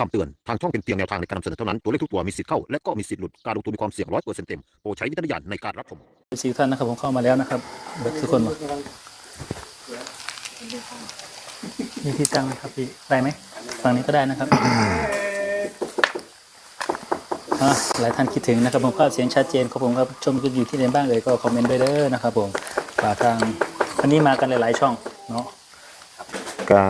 คำเตือน ทางช่องเป็นเพียงแนวทางในการนำเสนอเท่านั้น ตัวเลขทุกตัวมีสิทธิ์เข้า และก็มีสิทธิ์หลุด การลงทุนมีความเสี่ยงร้อยเปอร์เซ็นต์เต็ม โปรดใช้วิจารณญาณในการรับชมสี่ท่านนะครับผมเข้ามาแล้วนะครับเบิดทุกคนมามีที่ตั้งไหมครับพี่ได้ไหมฝั่งนี้ก็ได้นะครับอะหลายท่านคิดถึงนะครับผมก็เสียงชัดเจนครับผมครับชมกันอยู่ที่ไหนบ้างเลยก็คอมเมนต์ด้วยเด้อนะครับผมฝากทางวันนี้มากันหลายๆช่องเนาะก็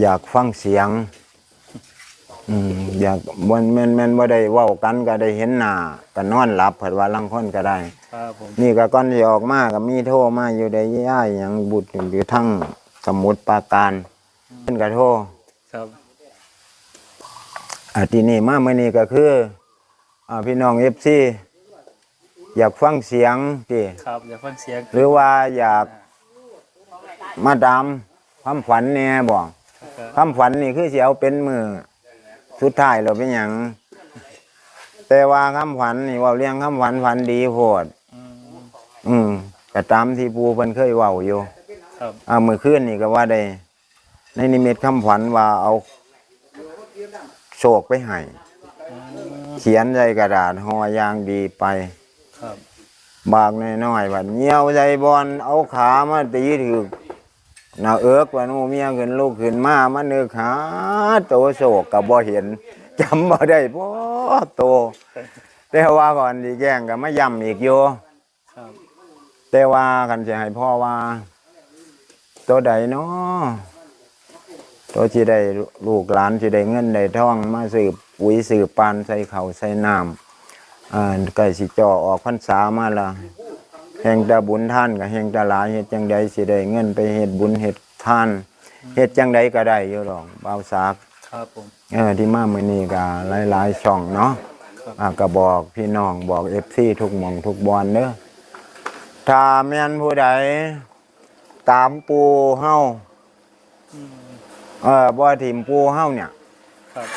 อยากฟังเสียง อืมอยากมันแมันแมันบ่ได้เว้ากันก็ได้เห็นหน้าก็นอนหลับเพิ่นว่าลังคนก็ได้ ครับผมนี่ก็ก่อนสิออกมาก็มีโทรมาอยู่ได้ย่ายหยังบุตรอยู่ทั้งสมุทรปราการเพิ่นก็โทรครับอ่าทีนี้มามื้อนี้ก็คืออ่าพี่น้อง FC อยากฟังเสียงที่ครับอยากฟังเสียงหรือว่าอยากมาดามความฝันแหน่บ่ ครับ คำฝันนี่คือสิเอาเป็นมือ สุดท้ายเราเป็นหยังแต่ว่าคำฝันนี่เว่าเรียงคำฝันฝันดีโพดอืมอืมก็ตามที่ปูเพิ่นเคยเว้าอยู่ครับอ่ามื้อคืนนี่ก็ว่าได้ ในนิมิตคำฝันว่าเอาโศกไปให้อืมเขียนใส่กระดาษห่ออย่างดีไป ครับ บากน้อยๆว่าเหี่ยวใจบอลเอาขามาตีถึกห น้าเอิกว่าหนูเมียขึ้นลูกขึ้นมามันเนื้อขาโตโศกกับบ่เห็นจำบ่ได้พ่โต แต่ว่าก่อนดีแกล้งก็มาย้ำอีกอยู่ครับแต่ว่ากันจะให้พ่อว่า ตัวใดเนาะตัวที่ได้ลูกหลานที่ได้เงินได้ทองมาสืบปุ๋ยสืบปานใส่เขาวใส่น้ำอ่าใกล้สิจ่อออกพรรษามาละ แห่งแตาบุญท่านกับแห่งแตาหลายเฮ็ดจังใดสิได้เงินไปเฮ็ดบุญเฮ็ดทานเฮ็ดจังใดก็ได้อยู่ดอกบ่าวสากครับผมเออที่มามื้อนี้ก็หลายๆช่องเนาะครับอ่าก็บอกพี่น้องบอก FC ทุกหม่องทุกบอนเด้อถ้าแม่นผู้ใดตามปูเฮาอืมเออบ่ถิ่มปูเฮาเนี่ยครับ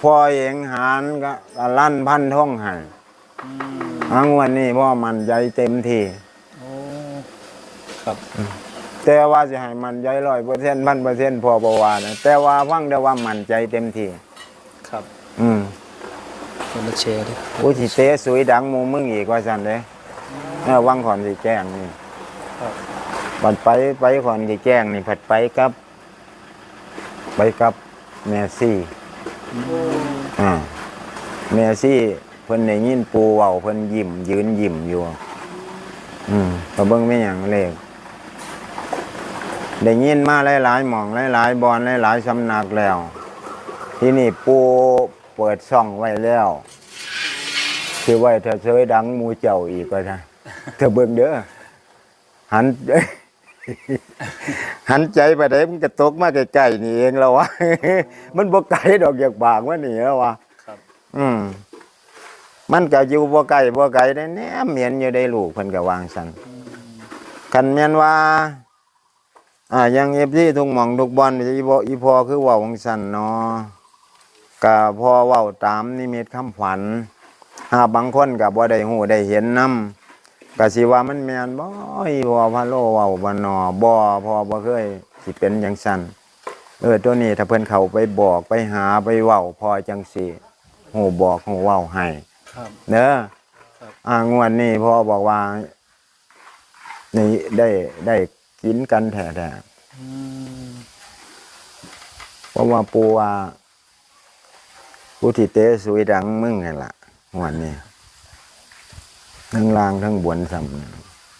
พ่อเองหารก็ก็ลั่นพันท่องให้ อืมอังวันนี้พ่อมันใจเต็มที่โอ้ครับ แต่ว่าสิให้มันใจร้อยเปอร์เซ็นต์พันเปอร์เซ็นต์พอบ่ว่านะแต่ว่าฟังได้ว่ามันใจเต็มที่ครับ อืมคนละแชร์ด้วยกูสิเตะสวยดังหมูมึงอีกว่าซั่นเด้เออวังขอนสิแจ้งนี่ครับบัดไปไปขอนสิแจ้งนี่ผัดไปกับ ไปกับแม่ซี่อืมอ่าแม่ซี่ เพิ่นได้ยินปูเว้าเพิ่นยิ้มยืนยิ้มอยู่ อืมก็เบิ่งไม่หยังเลขได้ยินมาหลายๆหม่องหลายๆบอนหลายๆสำนักแล้ว ที่นี่ปูเปิดช่องไว้แล้วคือไว้ถ้าเชยดังหมูเจ้าอีกก็ได้เธอเบิ่งเด้อหันหันใจไปได้มันก็ตกมาใกล้ๆนี่เองแล้ววะมันบ่ไกลดอกอยากบากว่านี่แล้ววะครับ อืม มันก็อยู่บ่ไกลบ่ไกลได้แนมเหมียนอยู่ได้ลูกเพิ่นก็วางซั่นคันแม่นว่าอ่ายังเอฟซีทุกหม่องทุกบอนอีบ่อีพอคือเว้าจังซั่นเนาะก็พอเว้าตามนิมิตคำฝันหาบางคนก็บ่ได้ฮู้ได้เห็นนํก็สิว่ามันแม่นบ่อีพอพะโลเว้าบ่นอบ่พอบ่เคยสิเป็นจังซั่นเออตัวนี้ถ้าเพิ่นเข้าไปบอกไปหาไปเว้าพอจังสิฮู้บอกฮู้เว้าให้ ครับ เด้อครับ อ่างวดนี้พ่อบอกว่า นี่ได้ได้กินกันแท้อืมๆเพราะว่าปูว่าผู้ที่เตะสวยดังมึงไงล่ะงวดนี้ทั้งล่างทั้งบนสัม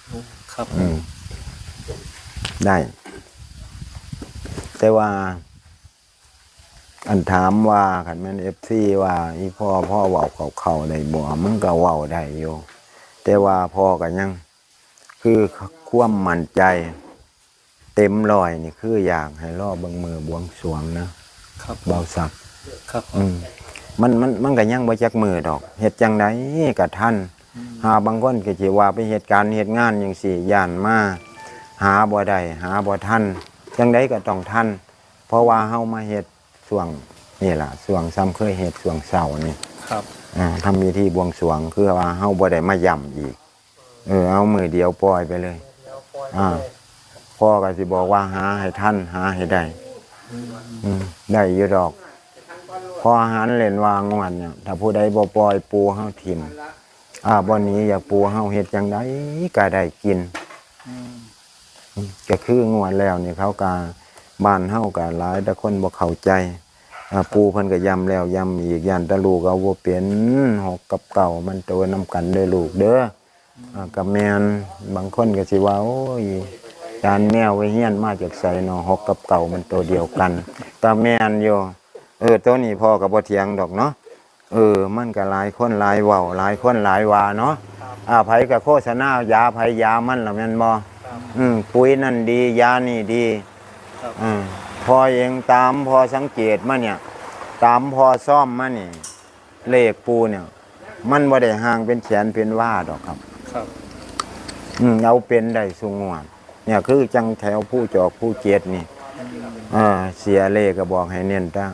โอ้ครับ อืม ได้ แต่ว่า อันถามว่าขันแม่นเอฟซีว่าอีพ่อพ่อเว้าเขาเขาได้บ่มึงก็เว้าได้อยู่แต่ว่าพ่อก็ยัง คือความมั่นใจ เต็มร้อยนี่คืออยากให้รอเบิ่งมือบวงสรวงนะครับเบาสักครับอืมมันมันมันก็ยังบ่จักมือดอกเฮ็ดจังไดก็ทันหาบางคนก็สิว่าไปเหตุการณ์เหตุงานจังซี่ย่านมาหาบ่ได้หาบ่ทันจังไดก็ต้องทันเพราะว่าเฮามาเฮ็ด ช่วงนี่ล่ะช่วงซ้ำเคยเฮ็ดช่วงเช้านี่ครับอ่าทำมีที่บวงสรวงคือว่าเฮาบ่ได้มาย่ำอีก เออเอามือเดียวปล่อยไปเลย อ่า พ่อก็สิบอกว่าหาให้ท่านหาให้ได้ อืมได้อยู่ดอก พออาหารเล่นวางงวนเนี่ยถ้าผู้ใดบ่ปล่อยปูเฮาทิ่มอ่าบ่หนี้อยากปูเฮาเฮ็ดจังไดก็ได้กินก็คืองวดแล้วนี่เขาก็บ้านเฮาก็หลายแต่คนบ่เข้าใจ อ่าปูเพิ่นก็ย้ำแล้วย้ำอีกย่านแตะลูกเอาบ่เป็นหกกับเก่ามันโตนํกันเด้อลูกเด้ออ่าก็แม่นบางคนก็สิว่าโอ้ยจานแมวไว้เฮียนมาจากไสเนาะหกกับเก่ามันตัวเดียวกันก็แม่นอยู่เออตัวนี้พ่อก็บ่เถียงดอกเนาะเออ มันก็หลายคนหลายเว้าหลายคนหลายว่าเนาะอ่าไผก็โฆษณายาไผยามันล่ะแม่นบ่อืมปุ๋ยนั่นดี ยานี่ดีครับอืม พอเองตามพอสังเกตมาเนี่ย ตามพอซ่อมมานี่เลขปูเนี่ย มันบ่ได้ห่างเป็นแขนเป็นว่าดอกครับ ครับ อืมเอาเป็นได้สุงวดเนี่ยคือจังแถวผู้จอกผู้เจ็ดนี่อ่าเสียเลขก็บอกให้เน้นตั้ง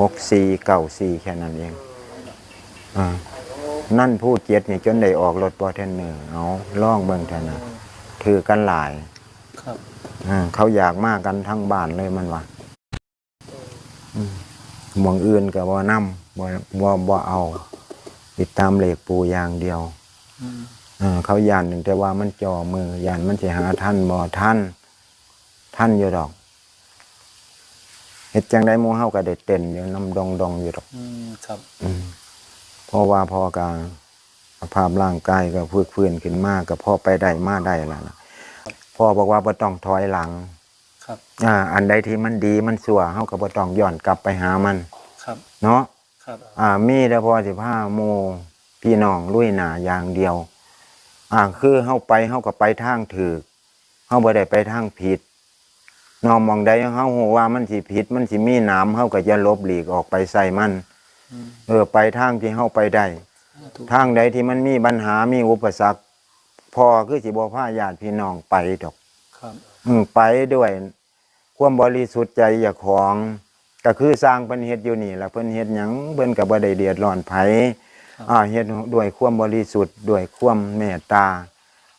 หกสี่เก้าสี่แค่นั้นเองอ่านั่นผู้เจ็ดนี่จนได้ออกรถบอเทนเนอร์เอาล่องเบิ่งเถอะนะถือกันหลาย ครับอ่า เขาอยากมากกันทั้งบ้านเลยมันว่าหมองอื่นกับว่านำบ่บ่บ่เอา ติดตามเหล็กปูอย่างเดียวอืมอ่าเขาย่านหนึ่งแต่ว่ามันจ่อมือย่านมันจะหาท่านบ่ท่าน ท่านอยู่ดอกเฮ็ดจังได้หมู่เฮาก็ได้เต้นอยู่น้ำดองดองอยู่ดอกอืมครับอืมเพราะว่าพอกาสภาพร่างกายก็ฟื้นฟื้นขึ้นมากก็พอไปได้มาได้แล้วล่ะ พ่อบอกว่าบ่ต้องถอยหลัง ครับ อ่า อันใดที่มันดีมันสัวเฮาก็บ่ต้องย้อนกลับไปหามัน ครับ เนาะครับ อ่า มีแต่พอสิพาโมพี่น้องลุยหน้าอย่างเดียว อ่า คือเฮาไปเฮาก็ไปทางถูกเฮาบ่ได้ไปทางผิดเนอมองใดเฮาฮู้ว่ามันสิผิด มันสิมีหนามเฮาก็จะลบหลีกออกไปใส่มันอืมเออ ไปทางที่เฮาไปได้ถูกทางใดที่มันมีปัญหามีอุปสรรค พอคือสิบ่พาญาติพี่น้องไปดอกครับ อืมไปด้วย ความบริสุทธิ์ใจอย่าของ ก็คือสร้างเพิ่นเฮ็ดอยู่นี่ล่ะเพิ่นเฮ็ดหยังเพิ่นก็บ่ได้เดือดร้อนไผอ่าเฮ็ดด้วยความบริสุทธิ์ด้วยความเมตตา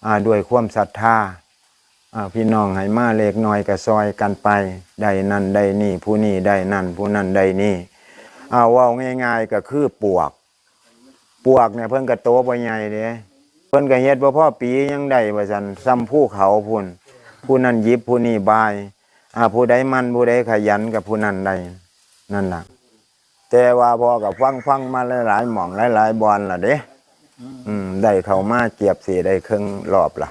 อ่าด้วยความศรัทธาอ่าพี่น้องให้มาเล็กน้อยก็ซอยกันไปได้นั่นได้นี่ ผู้นี้ได้นั่น ผู้นั้นได้นี่อ่าเว้าง่าย ๆ ก็คือปวก ปวกเนี่ยเพิ่นก็โตบ่ใหญ่เด้ เพิ่นก็เฮ็ดบ่พอปียังได้ว่าซั่นซ้ำภูเขาพุ่นผู้นั้นหยิบผู้นี้บายอ่าผู้ใดมันผู้ใดขยันกับผู้นั้นได้นั่นล่ะแต่ว่าพอกับฟังฟังมาหลายๆหม่องหลายๆบอลล่ะเด้อืมได้เข้ามาเกียบสีได้ครึ่งรอบล่ะ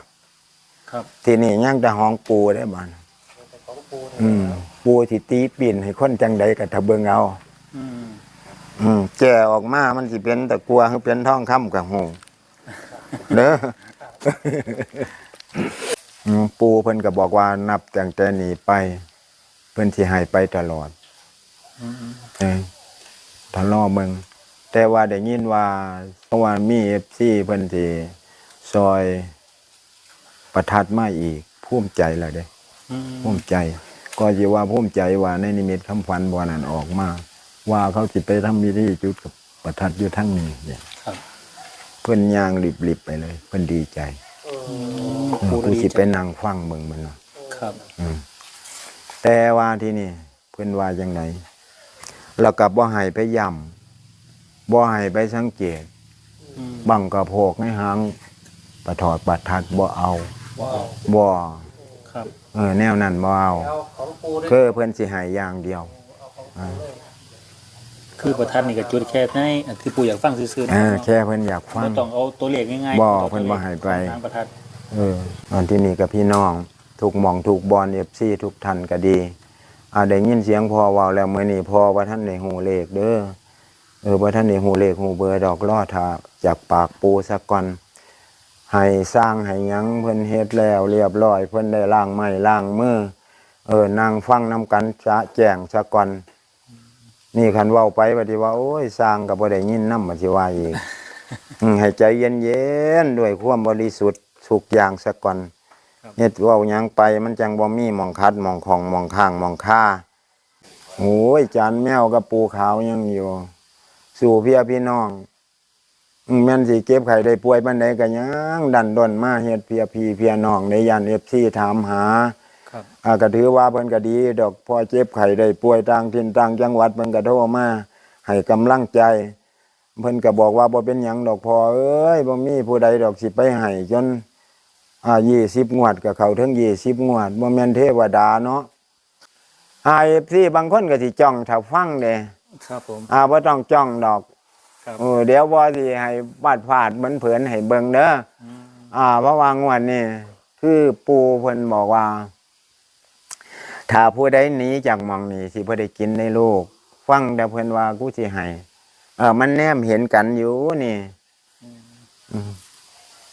ครับ ที่นี่ยังแต่ห้องปูได้บ้านอืมปูที่ตีปิ่นให้คนจังใดกับทะเบิงเอาอืมอืมแก่ออกมามันสิเป็นตะกัวคือเป็นทองคำกับหง เด้ออืมปูเพิ่นก็บอกว่านับตั้งแต่นี้ไป เพิ่นสิให้ไปตลอดอืมเออทะเลาะเมืองแต่ว่าได้ยินว่าเพราะว่ามี FC เพิ่นสิซอยประทัดมาอีกภูมิใจแล้วเด้อืมภูมิใจ ก็สิว่าภูมิใจว่าในนิมิตคำฝันบ่นั้นออกมา ว่าเขาสิไปทำพิธีจุดกับประทัดอยู่ทั้งนี้เนี่ยครับเพิ่นย่างรีบๆไปเลย เพิ่นดีใจเออกูสิไปนั่งฟังเบิ่งมันเนาะครับอืมแต่ว่าที่นี่เพิ่นว่าจังไดแล้วก็บ่ให้ไปย่ำบ่ให้ไปสังเกตอืมบังกระโพกในหางประถอดประทัดบ่เอาว้าวบ่ครับเออแนวนั้นบ่เอาคือเพิ่นสิให้อย่างเดียว คือประทัดนี่ก็จุดแค่ในอันที่ปู่อยากฟังซื่อๆเอนะอแค่เพิ่นอยากฟับ่งต้องเอาตัวเลขง่ายบ่ต้องเพิ่นบ่ให้ไปทางประทัดเออตอนที่นี่กับพี่น้องถูกหม่องถูกบอล FC ทุกท่านก็ดีอ่าได้ยินเสียงพ่อเว้าแล้วมื้อนี้พ่อว่าท่านได้ฮู้เลขเด้อเออว่าท่านได้ฮู้เลขฮู้เบอร์ดอกล้อถ้าจากปากปูซะก่อนให้สร้างให้หยังเพิ่นเฮ็ดแล้ว เรียบร้อยเพิ่นได้ล้างไม้ล้างมือเออนั่งฟังนํกันจะแจ้งซะก่อน นี่คันเว้าไปบัดนี้ว่า โอ้ยสร้างก็บ่ได้ยินนำบัดสิว่าอีกอืมให้ใจเย็นๆด้วยความบริสุทธิ์ทุกอย่างซะก่อนเฮ็ดเว้าหยังไปมันจังบ่มีหมองคัดหมองของหมองข้างหมองค่าโอ้ยจานแมวกับปูขาวยังอยู่ สู่เพี่ยพี่น้องอืมแม่นสิเก็บไข่ได้ป่วยปานใดก็ยังดันดนมาเฮ็ดเพียพี่เพียน้องในย่าน FC ถามหาครับ อ่าก็ถือว่าเพิ่นก็ดี ดอกพอเจ็บไข้ได้ป่วยต่างถิ่นต่างจังหวัดเพิ่นก็โทรมาให้กำลังใจ เพิ่นก็บอกว่าบ่เป็นหยังดอกพอเอ้ยบ่มีผู้ใดดอกสิไปให้จนอ่า20งวดก็เข้าถึง20งวดบ่แม่นเทวดาเนาะ IFC บางคนก็สิจ้องถ้าฟังเด้ครับผม อ่าบ่ต้องจ้องดอกครับ เออเดี๋ยวบ่สิให้วาดพลาดเหมือนเผินให้เบิ่งเด้อ อืมอ่าเพราะว่างวดนี้คือปูเพิ่นบอกว่า ถ้าผู้ใดหนีจากหมองนี้สิบ่ได้กินในโลก ฟังแต่เพิ่นว่ากูสิให้เออ มันแนมเห็นกันอยู่นี่อืม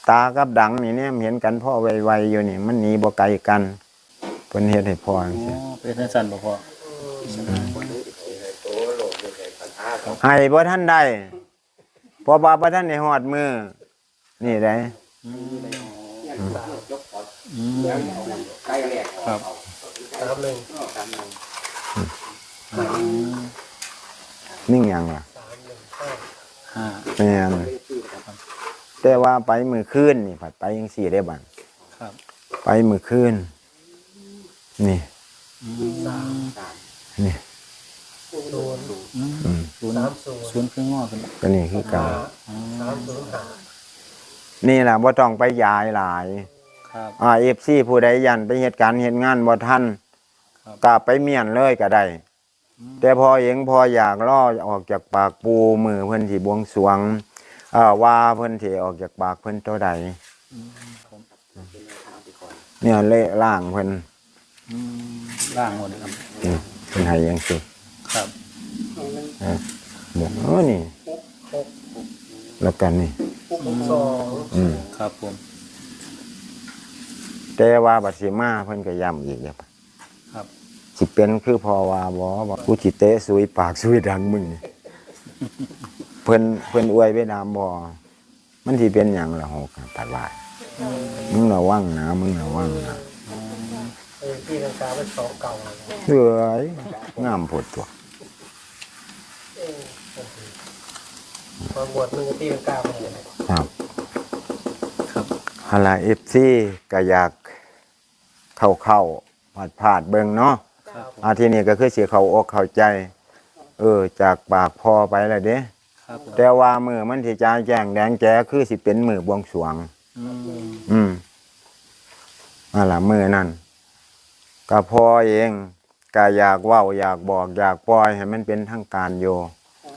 ตากับดังนี่แนมเห็นกันพ่อไวๆอยู่นี่ มันหนีบ่ไกลกันเพิ่นเฮ็ดให้พ่อจังอ๋ซี่อเป็นทังสั้นบ่พ่อให้บ่ทันได้เพราะว่าบ่ทันได้ฮอดมือนี่ได้ อืมอืมครับนิ่งหยังล่ะห้าแม่นแต่ว่าไปมือคืนนี่ผัดไปยังสี่ได้บันครับไปมือคืนนี่อืมนี่อืมอืมศูนย์ศูนย์คืองอกขึ้นก็นี่คือเก่าอ๋อนี่แหละว่าต้องไปยายหลายครับอ่าเอฟซีผู้ใดยันไปเหตุการณ์เหตุงานบ่ทันครับ กลับไปเมียนเลยก็ได้ แต่พอเองพออยากล่อออกจากปากปูมือเพิ่นสิบวงสรวงเอ่อว่าเพิ่นสิออกจากปากเพิ่นเท่าใดเนี่ยเละล่างเพิ่นอืมล่างหมดเลยครับนี่เพิ่นให้ยังสิครับบอกเออนี่แล้วกันนี่อืมครับผมแต่ว่าบัดสิมาเพิ่นก็ย้ำอีกเด้อ ครับสิเป็นคือพอว่าบ่ว่ากูสิเตะสุยปากสุยดังมึงนี่เพิ่นเพิ่นอวยไปนามบ่มันสิเป็นหยังล่ะหกปัดว่ามึงระวังนะมึงระวังนะเออที่ลังกาเป็นสองเก่าเลยนะเอ้ยงามโพดตัวมาบวชหนึ่งที่ลังกาเป็นยังไงครับครับฮาลา FC ก็อยากเข้าเข้า พาดพาดเบิ่งเนาะครับผมอาทีนี้ก็คือสิเข้าอกเข้าใจ เออ จากปากพอไปแล้วเด้ ครับผมแต่ว่ามือมันที่จะแจ้งแดงแจ้คือสิเป็นมือบวงสรวง อืมอืมนั่นล่ะมือนั่นก็พอเองก็อยากเว้าอยากบอกอยากปล่อยให้มันเป็นทางการโย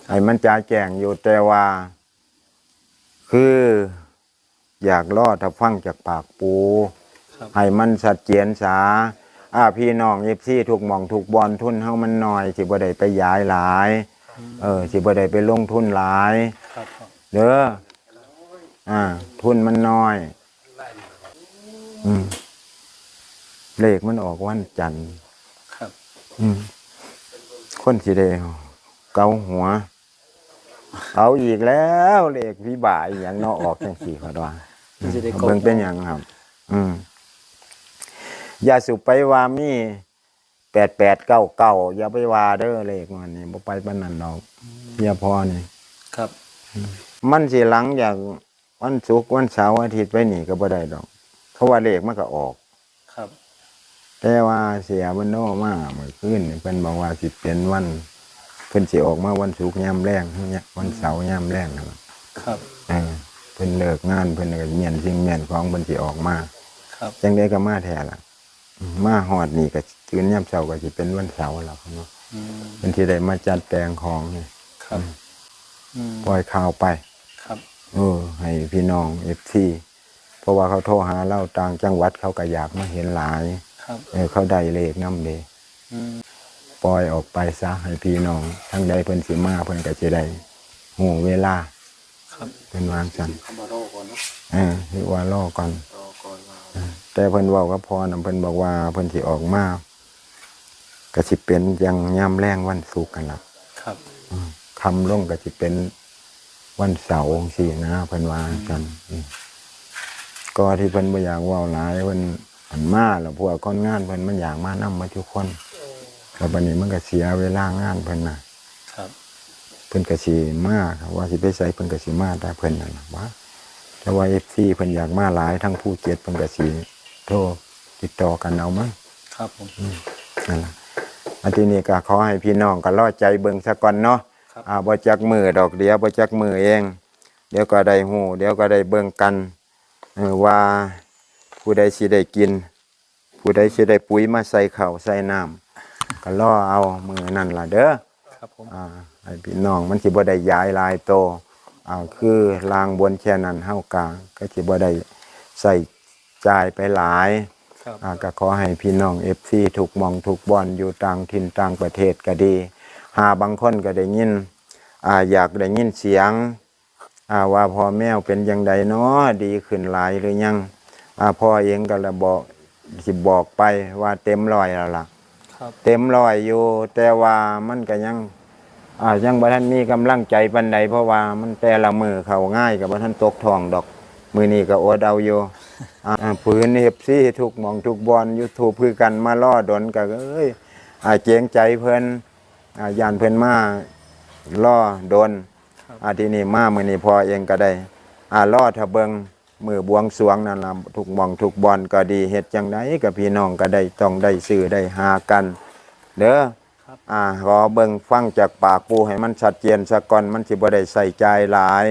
ให้มันจะแจ้งอยู่แต่ว่า คือ อยากรอดถ้าฟังจากปากปู ครับให้มันสัดเจียนสา อาพี่น้องเอฟซีถูกหมองถูกบอลทุนเฮามันน้อยสิบ่ได้ไปย้ายหลาย เออสิบ่ได้ไปลงทุนหลายครับพ่อเด้ออ่า ทุนมันน้อย อืมเลขมันออกวันจันทร์ครับอืมคนสิได้เกาหัวเอาอีกแล้วเลขวิบากอหย่างเนอออกจังสี่ขอดว่ามันจะได้เบิ่งเป็นหยังครับ อืม อย่าสุไปว่ามีแปดแปดเก้าเก้าอย่าไปว่าเด้อเลขมันนี่บ่ไปปานนั้นดอกอย่าพอนี่ครับ มันสิหลังจากวันศุกร์วันเสาร์อาทิตย์ไปนี่ก็บ่ได้ดอก เพราะว่าเลขมันก็ออก ครับ แต่ว่าเสียบนโนมาเมื่อคืนนี่เพิ่นบอกว่าสิเป็นวันเพิ่นสิออกมาวันศุกร์ยามแรงเนี่ยวันเสาร์ยามแรงนั่นล่ะครับ เออเพิ่นเลิกงานเพิ่นก็เมียนสิ่งเมียนของเพิ่นสิออกมาครับ จังได๋ก็มาแท้ล่ะอื มมาฮอดนี่ก็จืนยามเช้าก็สิเป็นวันเสาร์แล้วครับเนาะอืมเพิ่นสิได้มาจัดแปลงของนี่ครับอืมปล่อยข่าวไป ครับเออให้พี่น้องเอฟซีเพราะว่าเขาโทรหาเราต่างจังหวัดเขาก็อยากมาเห็นหลายครับเออเขาได้เลขน้ำเดอืมปล่อยออกไปซะให้พี่น้องทั้งใดเพิ่นสิมาเพิ่นก็จะได้หูเวลาครับเพิ่นวางจันเออคือว่ารอก่อนเออ แต่เพิ่นเว้ากับพ่อนำเพิ่นบอกว่าเพิ่นสิออกมาก็สิเป็นยังย่ำแรงวันศุกร์กันล่ะครับคำลงก็สิเป็นวันเสาร์สินะเพิ่นว่าจันอืมก็ที่เพิ่นบ่อยากเว้าหลายเพิ่นอันมาแล้วพวกคนงานเพิ่นมันอยากมานำมาทุกคนแล้วบัดนี้มันก็เสียเวลางานเพิ่นน่ะครับเพิ่นก็สิมาครับว่าสิไปใส่เพิ่นก็สิมาแต่เพิ่นนั่นล่ะว่าแต่ว่า FC เพิ่นอยากมาหลายทั้งผู้เจ็ดเพิ่นก็สิ โทรติดต่อกันเอามั้งครับผมนั่นล่ะอันที่นี้ก็ขอให้พี่น้องก็รอใจเบิ่งซะก่อนเนาะครับครับอ่าบ่จักมือดอกเดียวบ่จักมือเอง เดี๋ยวก็ได้หูเดี๋ยวก็ได้เบิ่งกันเออว่าผู้ใดสิได้กิน ผู้ใดสิได้ปุ๋ยมาใส่ข้าวใส่น้ำก็รอเอามือนั่นล่ะเด้อครับผมอ่าให้พี่น้องมันสิบ่ได้ย้ายหลายโตอ่าคือลางบนแค่นั้นเฮากลางก็สิบ่ได้ใส่ จ่ายไปหลายครับอ่าก็ขอให้พี่น้อง FC ถูกหมองถูกบอนอยู่ต่างถิ่นต่างประเทศก็ดี หาบางคนก็ได้ยินอ่าอยากได้ยินเสียงอ่าว่าพ่อแม่เป็นยังไดเนาะดีขึ้นหลายหรือยังอ่าพ่อเองก็ละบอกสิบอกไปว่าเต็มร้อยแล้วล่ะ ครับเต็มร้อยอยู่ แต่ว่ามันก็ยังอ่ายังบ่ทันมีกำลังใจปานใดเพราะว่ามันแต่ละมือเข้าง่ายกับบ่ทันตกทองดอก มือนี้ก็อดเอาอยู่อ่าอ่าผืนเฮฟซี่ทุกหมองทุกบอล YouTube คือกันมาล่อดนก็เอ้ยอ่าเจงใจเพิ่นอ่าย่านเพิ่นมาล่อดนอ่าทีนี้มามื้อนี้พอเองก็ได้อ่าล่อทะเบิงมือบวงสรวงนั่นล่ะทุกหมองทุกบอลก็ดีเฮ็ดจังไดกับพี่น้องก็ได้ต้องได้ซื้อได้หากันเด้อครับอ่าขอเบิ่งฟังจากปากปูให้มันชัดเจนซะก่อนมันสิบ่ได้ใส่ใจหลาย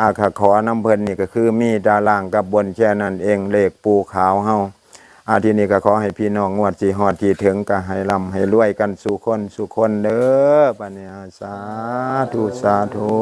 อาค่ะขอน้ำเพิ่นนี่ก็คือมีดาล่างกับบนแค่นั้นเองเลขปูขาวเฮาอาทีนี้ก็ขอให้พี่น้องงวดสีหอดที่ถึงก็ให้ลำให้รวยกันสุคนสุคนเด้อปัญญาสาธุสาธุ